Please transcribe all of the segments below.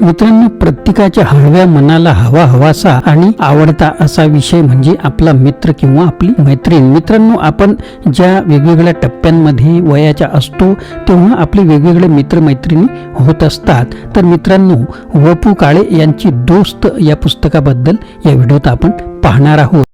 मित्रांनो प्रत्येकाच्या हळव्या मनाला हवा हवासा आणि आवडता असा विषय म्हणजे आपला मित्र किंवा आपली मैत्रीण. मित्रांनो आपण ज्या वेगवेगळ्या टप्प्यांमध्ये वयाच्या असतो तेव्हा आपले वेगवेगळे मित्रमैत्रिणी होत असतात. तर मित्रांनो वपू काळे यांची दोस्त या पुस्तकाबद्दल या व्हिडिओत आपण पाहणार आहोत.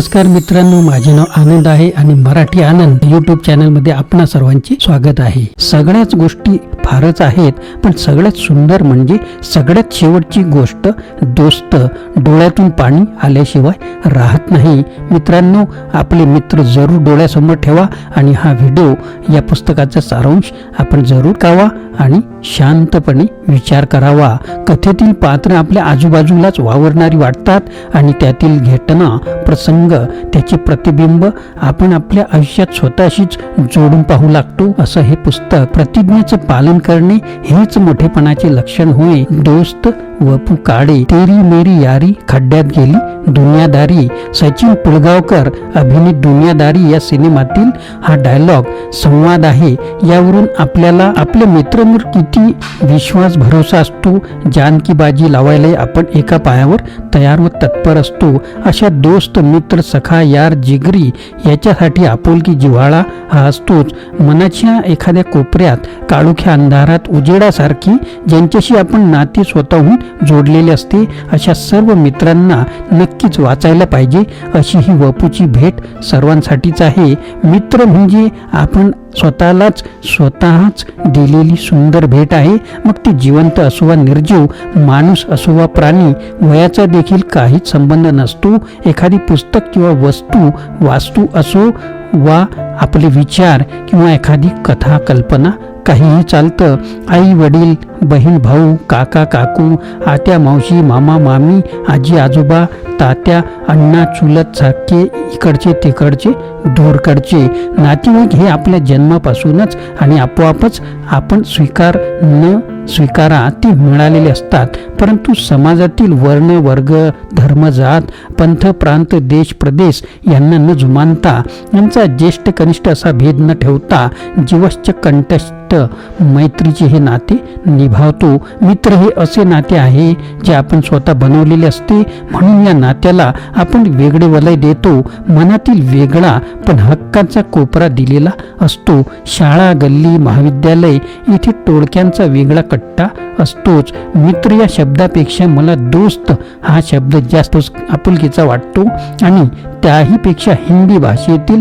नमस्कार मित्रांनो माझे नाव आनंद आहे आणि मराठी आनंद युट्यूब चॅनलमध्ये आपणा सर्वांचे स्वागत आहे. सगळ्याच गोष्टी फारच आहेत पण सगळ्यात सुंदर म्हणजे सगळ्यात शेवटची गोष्ट दोस्त. डोळ्यातून पाणी आल्याशिवाय राहत नाही. मित्रांनो आपले मित्र जरूर डोळ्यासमोर ठेवा आणि हा व्हिडिओ या पुस्तकाचा सारांश आपण जरूर कावा आणि शांतपणे विचार करावा. कथेतील पात्र आपल्या आजूबाजूलाच वावरणारी वाटतात आणि त्यातील घटना प्रसंग त्याचे प्रतिबिंब आपण आपल्या आयुष्यात स्वतःशीच जोडून पाहू लागतो. असं हे पुस्तक प्रतिज्ञेचं पालन करणे हेच मोठेपणाचे लक्षण होय दोस्त वपू काळे. तेरी मेरी यारी खड्ड्यात गेली. दुनियादारी. सचिन पुळगावकर अभिनीत दुनियादारी या सिनेमातील हा डायलॉग संवाद आहे. यावरून आपल्याला आपले मित्र किती विश्वास भरोसा असतो जानकी बाजी लावायला आपण एका पायावर तयार व तत्पर असतो. अशा दोस्त मित्र सखा यार जिगरी याच्यासाठी आपुलकी जिव्हाळा हा असतोच. मनाच्या एखाद्या कोपऱ्यात काळोख्या अंधारात उजेडासारखी ज्यांच्याशी आपण नाते स्वतःहून जोडलेले असते अशा सर्व मित्रांना नक्कीच वाचायला पाहिजे अशी ही वपूची भेट सर्वांसाठीच आहे. मित्र म्हणजे आपण स्वतःलाच स्वतःच दिलेली सुंदर भेट आहे. मग ती जिवंत असो वा निर्जीव माणूस असो वा प्राणी वयाचा देखील काहीच संबंध नसतो. एखादी पुस्तक किंवा वस्तू वास्तू असो वा आपले विचार किंवा एखादी कथा कल्पना काहीही चालतं. आई वडील बहीण भाऊ काका काकू आत्या मावशी मामा मामी आजी आजोबा तात्या अण्णा चुलत सारखे इकडचे तिकडचे दूरकडचे. नातेवाईक हे आपल्या जन्मापासूनच आणि आपोआपच आपण स्वीकार न स्वीकारा ते मिळालेले असतात. परंतु समाजातील वर्ण वर्ग धर्म जात पंथ प्रांत देश प्रदेश यांना न जुमानता यांचा ज्येष्ठ कनिष्ठ असा भेद न ठेवता जीवश्च कंठस्थ मैत्रीचे हे नाते निभावतो. मित्र हे असे नाते आहे जे आपण स्वतः बनवलेले असते म्हणून या नात्याला आपण वेगळे वलय देतो. मनातील वेगळा पण हक्काचा कोपरा दिलेला असतो. शाळा गल्ली महाविद्यालय इथे टोळक्यांचा वेगळा कट्टा असतोच. मित्र या शब्दापेक्षा मला दोस्त हा शब्द जास्त आपुलकीचा वाटतो आणि त्याहीपेक्षा हिंदी भाषेतील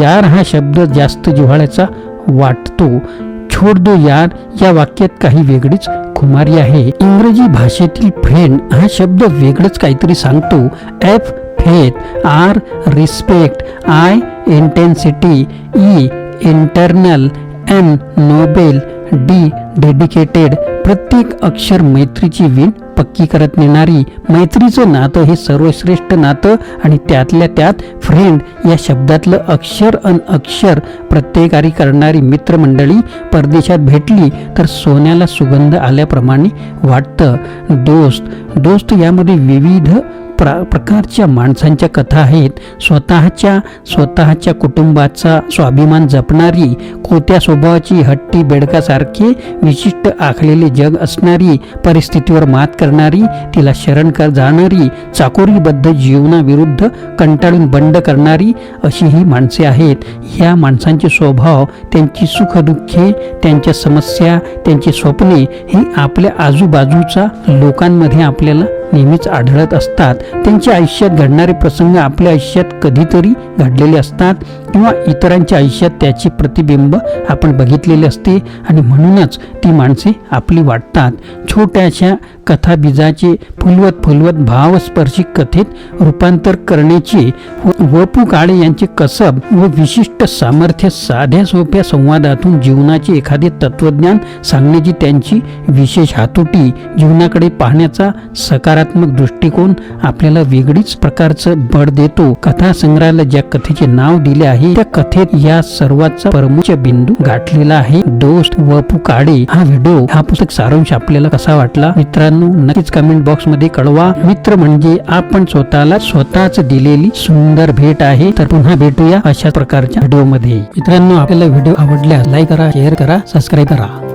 यार हा शब्द जास्त जिव्हाळ्याचा वाटतो. छोड दो यार या वाक्यात काही वेगळीच खुमारी आहे. इंग्रजी भाषेतील फ्रेंड हा शब्द वेगळंच काहीतरी सांगतो. F faith R respect I intensity E internal N noble D dedicated प्रत्येक अक्षर मैत्रीची विण पक्की करत नेणारी मैत्रीचं नातं हे सर्वश्रेष्ठ नातं आणि त्यातल्या त्यात फ्रेंड या शब्दातलं अक्षर अन अक्षर प्रत्येकारी करणारी मित्रमंडळी परदेशात भेटली तर सोन्याला सुगंध आल्याप्रमाणे वाटतं. दोस्त दोस्त यामध्ये विविध प्रा प्रकारच्या माणसांच्या कथा आहेत. स्वतःच्या स्वतःच्या कुटुंबाचा स्वाभिमान जपणारी कोत्या स्वभावाची हट्टी बेडकासारखे विशिष्ट आखलेले जग असणारी परिस्थितीवर मात करणारी तिला शरण कर जाणारी चाकोरीबद्ध जीवनाविरुद्ध कंटाळून बंड करणारी अशी ही माणसे आहेत. ह्या माणसांचे स्वभाव त्यांची सुखदुःखे त्यांच्या समस्या त्यांची स्वप्ने ही आपल्या आजूबाजूचा लोकांमध्ये आपल्याला नेहमीच आढळत असतात. त्यांच्या आयुष्यात घडणारे प्रसंग आपल्या आयुष्यात कधीतरी घडलेले असतात. किंवा इतरांच्या आयुष्यात त्याचे प्रतिबिंब आपण बघितलेले असते आणि म्हणूनच ती माणसे आपली वाटतात. छोट्याशा कथाबीजाचे फुलवत फुलवत भावस्पर्शी कथेत रूपांतर करण्याचे व पु काळे यांचे कसब व विशिष्ट सामर्थ्य साध्या सोप्या संवादातून जीवनाचे एखादे तत्वज्ञान सांगण्याची त्यांची विशेष हातोटी जीवनाकडे पाहण्याचा सकारात्मक दृष्टिकोन आपल्याला वेगळीच प्रकारचं बळ देतो. कथा संग्रहाला ज्या कथेचे नाव दिले आहे आहे त्या कथेत या सर्वाचा परमुच बिंदू गाठलेला आहे. दोस्त व पुकाडे हा व्हिडिओ हा पुस्तक सारांश आपल्याला कसा वाटला? मित्रांनो नक्कीच कमेंट बॉक्समध्ये कळवा. मित्र म्हणजे आपण स्वतःला स्वतःच दिलेली सुंदर भेट आहे. तर पुन्हा भेटूया अशा प्रकारच्या व्हिडिओमध्ये मित्रांनो आपल्याला व्हिडिओ आवडल्यास लाईक करा शेअर करा सबस्क्राईब करा.